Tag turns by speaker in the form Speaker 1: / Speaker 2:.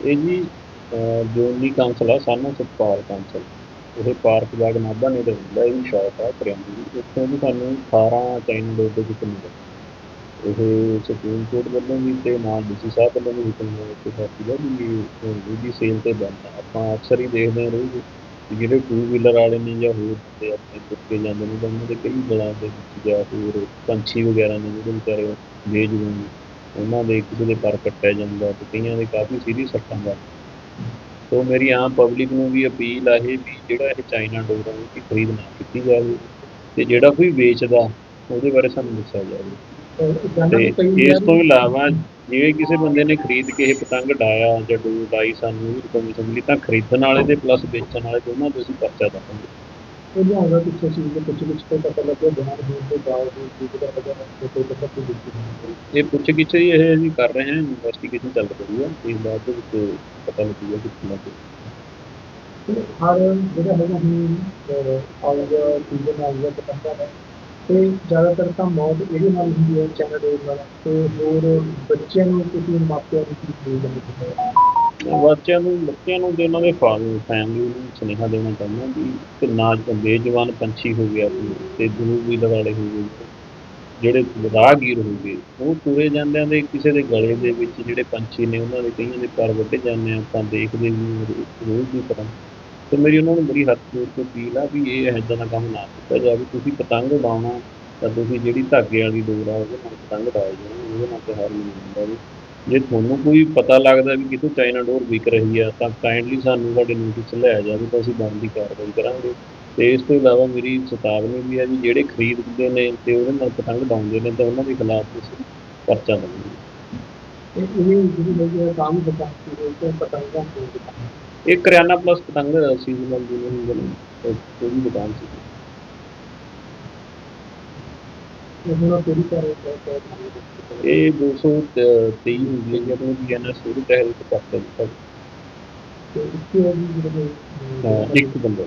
Speaker 1: ਇਹ ਜੀ ਅਹ, ਜੋਨੀ ਕਾਉਂਸਲ ਆ ਸਾਨੂੰ ਸਤਪਾਲ ਕਾਉਂਸਲ ਇਹ ਪਾਰਕ ਬਾਗ ਨਾਭਾ ਨੇ ਰਹਿੰਦਾ ਇਹ ਸ਼ਾਪ ਆ ਕਰਿਆਨੇ ਦੀ। ਉੱਥੋਂ ਵੀ ਸਾਨੂੰ 18 ਚਾਈਨਾ ਡੋਰ ਦੇ ਹੁਕਮ ਮਿਲੇ। ਇਹ ਸੁਪਰੀਮ ਕੋਰਟ ਵੱਲੋਂ ਵੀ ਤੇ ਨਾਲ ਡੀਸੀ ਸਾਹਿਬ ਵੱਲੋਂ ਵੀ ਹੁਕਮ ਮਿਲਿਆ ਸੀਗਾ ਵੀ ਇਹ ਸੇਲ ਤੇ ਬੰਦ ਆਪਾਂ ਅਕਸਰ ਹੀ ਦੇਖਦੇ ਹਾਂ ਰੋਜ਼ ਜਿਹੜੇ ਟੂ ਵੀਲਰ ਵਾਲੇ ਨੇ ਜਾਂ ਹੋਰ ਤੇ ਆਪਣੇ ਤੁੱਕੇ ਜਾਂਦੇ ਨੇ ਤਾਂ ਉਹਨਾਂ ਦੇ ਕਈ ਗਲਾਂ ਦੇ ਵਿੱਚ ਜਾਂ ਹੋਰ ਪੰਛੀ ਵਗੈਰਾ ਨੇ ਜਿਹੜੇ ਵਿਚਾਰੇ ਬੇਜੂਨ ਉਹਨਾਂ ਦੇ ਕਿਸੇ ਦੇ ਪਰ ਕੱਟਿਆ ਜਾਂਦਾ ਤੇ ਕਈਆਂ ਦੇ ਕਾਫੀ ਸੀਰੀਅਸ ਸੱਟਾਂ ਦਾ ਸੋ ਮੇਰੀ ਆਮ ਪਬਲਿਕ ਨੂੰ ਵੀ ਅਪੀਲ ਆ ਇਹ ਵੀ ਜਿਹੜਾ ਇਹ ਚਾਈਨਾ ਡੋਰ ਆ, ਉਹਦੀ ਖਰੀਦ ਨਾ ਕੀਤੀ ਜਾਵੇ ਤੇ ਜਿਹੜਾ ਕੋਈ ਵੇਚਦਾ, ਉਹਦੇ ਬਾਰੇ ਸਾਨੂੰ ਦੱਸਿਆ ਜਾਵੇ। ਤੇ ਇਸ ਤੋਂ ਇਲਾਵਾ ਜਿਵੇਂ ਕਿਸੇ ਬੰਦੇ ਨੇ ਖਰੀਦ ਕੇ ਇਹ ਪਤੰਗ ਡਾਇਆ ਜਾਂ ਡੋਰ ਡਾਈ ਸਾਨੂੰ ਉਹਦੀ ਇਨਫੋਰਮੇਸ਼ਨ ਮਿਲੀ ਤਾਂ ਖਰੀਦਣ ਵਾਲੇ ਦੇ ਪਲੱਸ ਵੇਚਣ ਵਾਲੇ ਦੋਨਾਂ ਦੇ ਅਸੀਂ ਪਰਚਾ ਦਵਾਂਗੇ।
Speaker 2: ਉਹਨੂੰ ਆਉਂਦਾ ਪਿੱਛੇ ਸੀ ਕਿ ਕੁਝ ਕੁਝ ਤੋਂ ਪਤਾ ਲੱਗਿਆ ਬਿਆਨ ਹੋਣ ਦੇ ਬਾਵਜੂਦ ਵੀ ਜਿਹੜਾ ਹੈਗਾ ਨਾ ਕੋਈ ਪਤਾ ਨਹੀਂ ਦਿੱਤੀ
Speaker 1: ਇਹ ਪੁੱਛ ਗਿੱਛ ਹੀ ਇਹ ਅਸੀਂ ਕਰ ਰਹੇ ਹਾਂ ਇਨਵੈਸਟੀਗੇਸ਼ਨ ਚੱਲ ਰਹੀ ਹੈ ਇਸ ਬਾਅਦ ਦੇ ਵਿੱਚ ਪਤਾ ਲੱਗੂਗਾ ਕਿ ਕਿੰਨਾ ਕੁ
Speaker 2: ਹਰ ਜਿਹੜਾ ਹੈਗਾ ਹੁਣ ਆਉਂਦਾ ਸੀਜ਼ਨ ਆਉਂਦਾ ਪਤੰਗਾ ਦਾ ਤੇ ਜ਼ਿਆਦਾਤਰ ਤਾਂ ਮੌਤ ਇਹਦੇ ਨਾਲ ਹੁੰਦੀ ਹੈ ਚਾਈਨਾ ਡੋਰ ਨਾਲ। ਤੇ ਹੋਰ ਬੱਚਿਆਂ ਨੂੰ ਤੁਸੀਂ ਮਾਪਿਆਂ ਨੂੰ ਕੀ ਦੇ ਦਿੰਦੇ
Speaker 1: ਬੱਚਿਆਂ ਨੂੰ ਬੱਚਿਆਂ ਨੂੰ ਤੇ ਉਹਨਾਂ ਦੇ ਫੈਮਿਲੀ ਨੂੰ ਸੁਨੇਹਾ ਦੇਣਾ ਚਾਹੁੰਦਾ ਵੀ ਕਿ ਨਾ ਬੇਜਵਾਨ ਪੰਛੀ ਹੋ ਗਿਆ ਤੇ ਦੂਰ ਵੀ ਵਾਲੇ ਹੋ ਗਏ ਜਿਹੜੇ ਰਾਹਗੀਰ ਹੋ ਗਏ, ਉਹ ਤੁਰੇ ਜਾਂਦਿਆਂ ਦੇ ਕਿਸੇ ਦੇ ਗਲੇ ਦੇ ਵਿੱਚ ਜਿਹੜੇ ਪੰਛੀ ਨੇ, ਉਹਨਾਂ ਦੇ ਕਈਆਂ ਦੇ ਪਰ ਵੱਢੇ ਜਾਂਦੇ ਆਪਾਂ ਦੇਖਦੇ ਵੀ ਰੋਜ਼ ਦੀ ਤਰ੍ਹਾਂ। ਤੇ ਮੇਰੀ ਉਹਨਾਂ ਨੂੰ ਬੜੀ ਹੱਥ ਜੋੜ ਕੇ ਅਪੀਲ ਆ ਵੀ ਇਹ ਇੱਦਾਂ ਦਾ ਕੰਮ ਨਾ ਕੀਤਾ ਜਾਵੇ। ਤੁਸੀਂ ਪਤੰਗ ਉਡਾਉਣਾ ਤਾਂ ਤੁਸੀਂ ਜਿਹੜੀ ਧਾਗੇ ਵਾਲੀ ਡੋਰ ਆ, ਉਹਦੇ ਨਾਲ ਪਤੰਗ ਉਡਾਏ ਜਾਣ, ਉਹਦੇ ਨਾਲ ਤਿਉਹਾਰ ਨਹੀਂ ਹੁੰਦਾ ਜੀ ਜੇ ਤੁਹਾਨੂੰ ਕੋਈ ਪਤਾ ਲੱਗਦਾ ਵੀ ਕਿਤੋਂ ਚਾਈਨਾ ਡੋਰ ਵਿਕ ਰਹੀ ਆ ਤਾਂ ਕਾਈਂਡਲੀ ਸਾਨੂੰ ਤੁਹਾਡੇ ਨੋਟਿਸ ਲਿਆ ਜਾਵੇ ਤਾਂ ਅਸੀਂ ਬਣਦੀ ਕਾਰਵਾਈ ਕਰਾਂਗੇ। ਤੇ ਇਸ ਤੋਂ ਇਲਾਵਾ ਮੇਰੀ ਚੇਤਾਵਨੀ ਵੀ ਹੈ ਵੀ ਜਿਹੜੇ ਖਰੀਦਦੇ ਨੇ ਤੇ ਉਹਦੇ ਨਾਲ ਪਤੰਗ ਉਡਾਉਂਦੇ ਨੇ ਤਾਂ ਉਹਨਾਂ ਦੇ ਖਿਲਾਫ ਤੁਸੀਂ ਪਰਚਾ ਦਵਾਂਗੇ
Speaker 2: ਇਹ ਜਿਹੜੀ ਹੈਗੀ ਹੈ ਕੰਮ ਤੇ ਪਤੰਗਾਂ ਤੋਂ ਦੁਕਾਨ
Speaker 1: ਇਹ ਕਰਿਆਨਾ ਪਲੱਸ ਪਤੰਗ ਸੀਜ਼ਨਲ ਜਿਵੇਂ ਹੁੰਦੇ ਨੇ ਉਹ ਉਹਦੀ ਦੁਕਾਨ ਸੀ
Speaker 2: ਤੇ ਹੁਣ ਕਿਹੜੀ ਤਰ੍ਹਾਂ ਦਾ ਹੈ
Speaker 1: ਇਹ 223 ਹੁੰਦੀ ਹੈ ਜੀ ਆਪਣੇ ਬੀਐਨਐਸ ਉਹਦੇ ਤਹਿਤ ਪਰਚਾ ਦਿੱਤਾ ਇੱਕ ਬੰਦਾ।